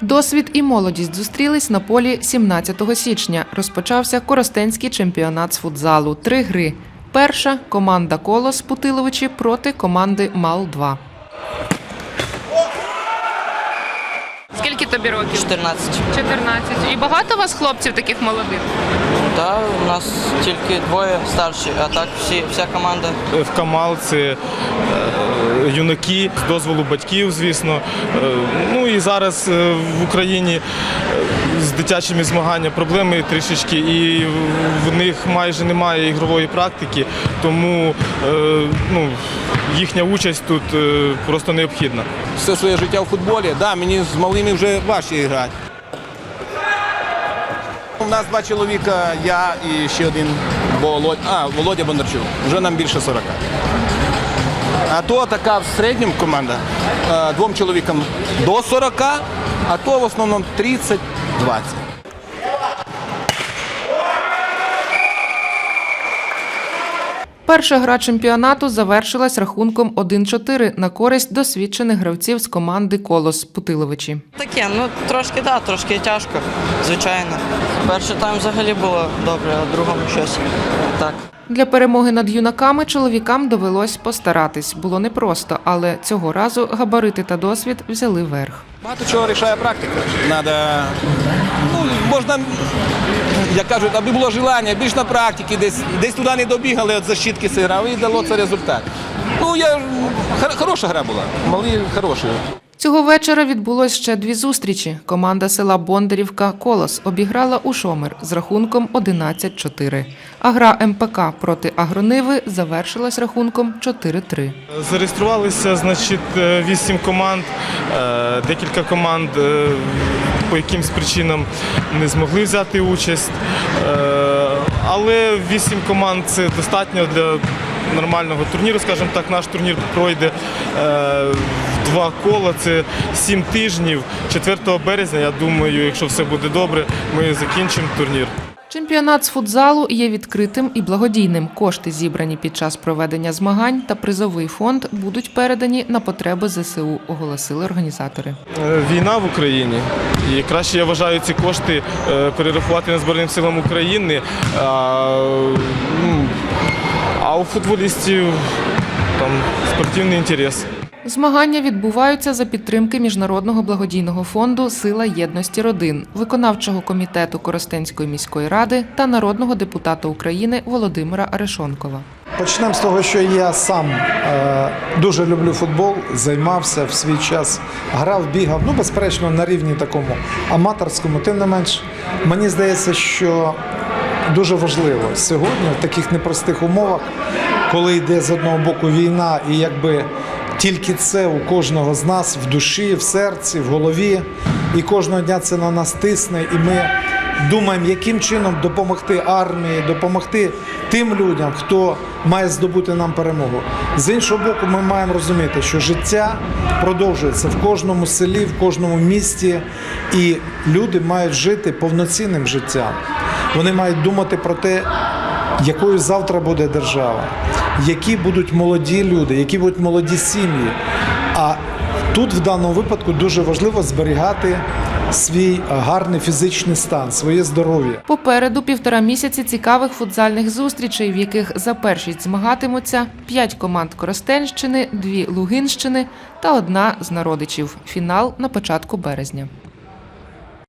Досвід і молодість зустрілись на полі 17 січня. Розпочався Коростенський чемпіонат з футзалу. Три гри. Перша команда Колос Путиловичі проти команди Мал-2. Скільки тобі років? 14. 14. І багато у вас хлопців таких молодих? Да, у нас тільки двоє старші, а так всі, вся команда. в Камал це е, юнаки з дозволу батьків, звісно. Е, Ну і зараз е, в Україні е, з дитячими змаганнями проблеми трішечки, і в них майже немає ігрової практики, тому е, ну, їхня участь тут е, просто необхідна. все своє життя в футболі. Да, мені з малими вже важче грати. У нас два чоловіка, я і ще один Володя, а, Володя Бондарчук. Вже нам більше 40. А то така в середньому команда е, двом чоловікам до 40, а то в основному 30-20. Перша гра чемпіонату завершилась рахунком 1-4 на користь досвідчених гравців з команди Колос Путиловичі. Таке, ну трошки да, трошки тяжко, звичайно. Перший тайм взагалі було добре, а другому щось так. Для перемоги над юнаками чоловікам довелось постаратись. Було непросто, але цього разу габарити та досвід взяли верх. Багато чого рішає практика. Надо, ну, можна, як кажуть, аби було желання, більш на практиці, десь, десь туди не добігали, от защитки зіграв і дало це результат. Ну, я, хороша гра була, малі хороші. Цього вечора відбулось ще дві зустрічі. Команда села Бондарівка Колос обіграла у Шомер з рахунком 11-4. А гра МПК проти Агрониви завершилась рахунком 4-3. Зареєструвалися, значить, е, вісім команд. Е, Декілька команд е, по якимсь причинам не змогли взяти участь. Але вісім команд це достатньо для нормального турніру. Скажімо так, наш турнір пройде е, в два кола. Це сім тижнів. 4 березня, я думаю, якщо все буде добре, ми закінчимо турнір. Чемпіонат з футзалу є відкритим і благодійним. Кошти, зібрані під час проведення змагань та призовий фонд, будуть передані на потреби ЗСУ, оголосили організатори. Е, Війна в Україні. І краще я вважаю ці кошти е, перерахувати на Збройним силам України. А, ну, а у футболістів там спортивний інтерес. Змагання відбуваються за підтримки міжнародного благодійного фонду Сила єдності родин, виконавчого комітету Коростенської міської ради та народного депутата України Володимира Арешонкова. Почнемо з того, що я сам е, дуже люблю футбол, займався в свій час, грав, бігав. Ну, безперечно, на рівні такому аматорському. Тим не менш, мені здається, що дуже важливо сьогодні в таких непростих умовах, коли йде з одного боку війна, і якби тільки це у кожного з нас в душі, в серці, в голові, і кожного дня це на нас тисне, і ми думаємо, яким чином допомогти армії, допомогти тим людям, хто має здобути нам перемогу. З іншого боку, ми маємо розуміти, що життя продовжується в кожному селі, в кожному місті, і люди мають жити повноцінним життям. Вони мають думати про те, якою завтра буде держава, які будуть молоді люди, які будуть молоді сім'ї. А тут в даному випадку дуже важливо зберігати свій гарний фізичний стан, своє здоров'я. Попереду півтора місяці цікавих футзальних зустрічей, в яких за першість змагатимуться п'ять команд Коростенщини, дві Лугинщини та одна з народичів. Фінал на початку березня.